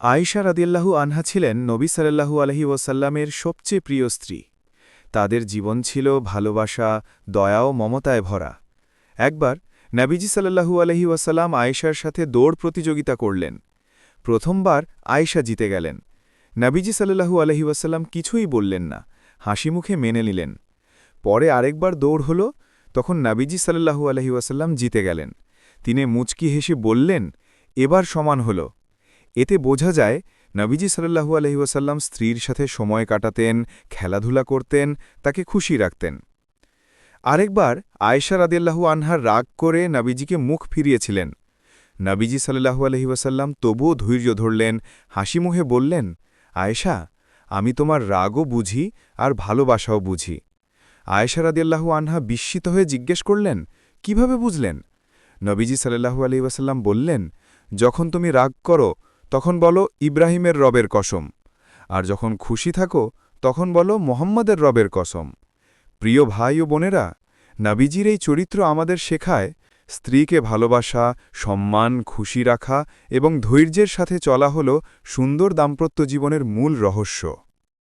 আয়েশা রাদিয়াল্লাহু আনহা ছিলেন নবী সাল্লাহু আলহি ওয়াসাল্লামের সবচেয়ে প্রিয় স্ত্রী। তাদের জীবন ছিল ভালোবাসা, দয়া ও মমতায় ভরা। একবার নাবিজি সাল্লাল্লাহু আলহি ওয়াসাল্লাম আয়েশার সাথে দৌড় প্রতিযোগিতা করলেন। প্রথমবার আয়েশা জিতে গেলেন। নাবিজি সাল্লাল্লাহু আলহি ওয়াসাল্লাম কিছুই বললেন না, হাসি মুখে মেনে নিলেন। পরে আরেকবার দৌড় হল, তখন নাবিজি সাল্লাল্লাহু আলহি ওয়াসাল্লাম জিতে গেলেন। তিনি মুচকি হেসে বললেন, এবার সমান হল। এতে বোঝা যায়, নবীজি সাল্লাহু আলহিউসাল্লাম স্ত্রীর সাথে সময় কাটাতেন, খেলাধুলা করতেন, তাকে খুশি রাখতেন। আরেকবার আয়েশা রাদিয়াল্লাহু আনহার রাগ করে নবীজিকে মুখ ফিরিয়েছিলেন। নবীজি সাল্লাহু আলহিউসাল্লাম তবুও ধৈর্য ধরলেন, হাসি মুখে বললেন, আয়েশা, আমি তোমার রাগও বুঝি আর ভালোবাসাও বুঝি। আয়েশা রাদিয়াল্লাহু আনহা বিস্মিত হয়ে জিজ্ঞেস করলেন, কীভাবে বুঝলেন? নবীজি সাল্লাহু আলহিউসাল্লাম বললেন, যখন তুমি রাগ করো তখন বলো ইব্রাহিমের রবের কসম। আর যখন খুশি থাকো, তখন বলো মোহাম্মদের রবের কসম। প্রিয় ভাই ও বোনেরা, নাবিজির এই চরিত্র আমাদের শেখায় স্ত্রীকে ভালোবাসা, সম্মান, খুশি রাখা এবং ধৈর্যের সাথে চলা হল সুন্দর দাম্পত্য জীবনের মূল রহস্য।